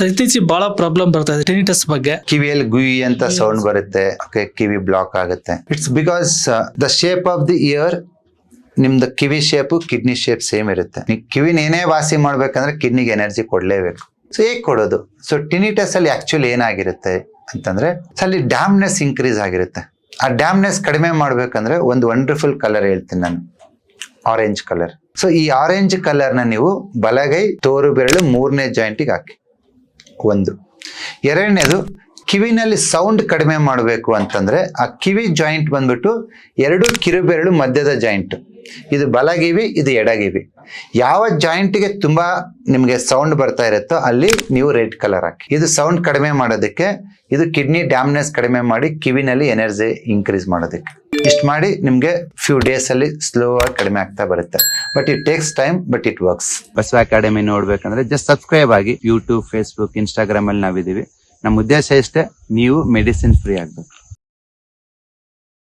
Sir ಇತ್ತೀಚೆಗೆ ಬಹಳ problem ಬರ್ತಾ ಇದೆ ಟೆನಿಟಸ್ ಬಗ್ಗೆ. ಕಿವಿಯಲ್ಲಿ ಗುಯಿ ಅಂತ ಸೌಂಡ್ ಬರುತ್ತೆ ಓಕೆ ಕಿವಿ ಬ್ಲಾಕ್ ಆಗುತ್ತೆ. It's because the shape of the ear ನಿಮ್ದು ಕಿವಿ ಶೇಪ್ ಕಿಡ್ನಿ ಶೇಪ್ ಸೇಮ್ ಇರುತ್ತೆ. ನೀವು ಕಿವಿನ ಏನೇ ವಾಸಿ ಮಾಡ್ಬೇಕಂದ್ರೆ ಕಿಡ್ನಿಗೆ ಎನರ್ಜಿ ಕೊಡ್ಲೇಬೇಕು. ಸೊ ಹೇಗೆ ಕೊಡೋದು? ಸೊ ಟಿನಿಟಸ್ ಅಲ್ಲಿ ಆಕ್ಚುಲಿ ಏನಾಗಿರುತ್ತೆ ಅಂತಂದ್ರೆ ಅಲ್ಲಿ ಡ್ಯಾಮ್ನೆಸ್ ಇನ್ಕ್ರೀಸ್ ಆಗಿರುತ್ತೆ. ಆ ಡ್ಯಾಮ್ನೆಸ್ ಕಡಿಮೆ ಮಾಡ್ಬೇಕಂದ್ರೆ ಒಂದು ವಂಡರ್ಫುಲ್ ಕಲರ್ ಹೇಳ್ತೀನಿ ನಾನು ಆರೆಂಜ್ ಕಲರ್ ಸೊ ಈ ಆರೆಂಜ್ ಕಲರ್ನ ನೀವು ಬಲಗೈ ತೋರು ಬೆರಳು ಮೂರನೇ ಜಾಯಿಂಟಿಗೆ ಹಾಕಿ. ಒಂದು. ಎರಡನೇದು, ಕಿವಿನಲ್ಲಿ ಸೌಂಡ್ ಕಡಿಮೆ ಮಾಡಬೇಕು ಅಂತಂದರೆ ಆ ಕಿವಿ ಜಾಯಿಂಟ್ ಬಂದ್ಬಿಟ್ಟು ಎರಡು ಕಿರುಬೆರಳು ಮಧ್ಯದ ಜಾಯಿಂಟ್ ಇದು ಬಲಗಿವಿ, ಇದು ಎಡಗಿವಿ. ಯಾವ ಜಾಯಿಂಟ್ಗೆ ತುಂಬ ನಿಮಗೆ ಸೌಂಡ್ ಬರ್ತಾ ಇರುತ್ತೋ ಅಲ್ಲಿ ನೀವು ರೆಡ್ ಕಲರ್ ಹಾಕಿ. ಇದು ಸೌಂಡ್ ಕಡಿಮೆ ಮಾಡೋದಕ್ಕೆ, ಇದು ಕಿಡ್ನಿ ಡ್ಯಾಮ್ನೆಸ್ ಕಡಿಮೆ ಮಾಡಿ ಕಿವಿನಲ್ಲಿ ಎನರ್ಜಿ ಇನ್ಕ್ರೀಸ್ ಮಾಡೋದಕ್ಕೆ. ಇಷ್ಟು ಮಾಡಿ ನಿಮಗೆ ಫ್ಯೂ ಡೇಸ್ ಅಲ್ಲಿ ಸ್ಲೋ ಆಗಿ ಕಡಿಮೆ ಆಗ್ತಾ ಬರುತ್ತೆ. But it takes time but it works Basava academy ನೋಡ್ಬೇಕಂದ್ರೆ ಜಸ್ಟ್ ಸಬ್ಸ್ಕ್ರೈಬ್ ಆಗಿ ಯೂಟ್ಯೂಬ್ ಫೇಸ್ಬುಕ್ ಇನ್ಸ್ಟಾಗ್ರಾಮ್ ಅಲ್ಲಿ ನಾವಿದೀವಿ ನಮ್ಮ ಉದ್ದೇಶ ಇಷ್ಟೇ, ನೀವು ಮೆಡಿಸಿನ್ ಫ್ರೀ ಆಗ್ಬೇಕು.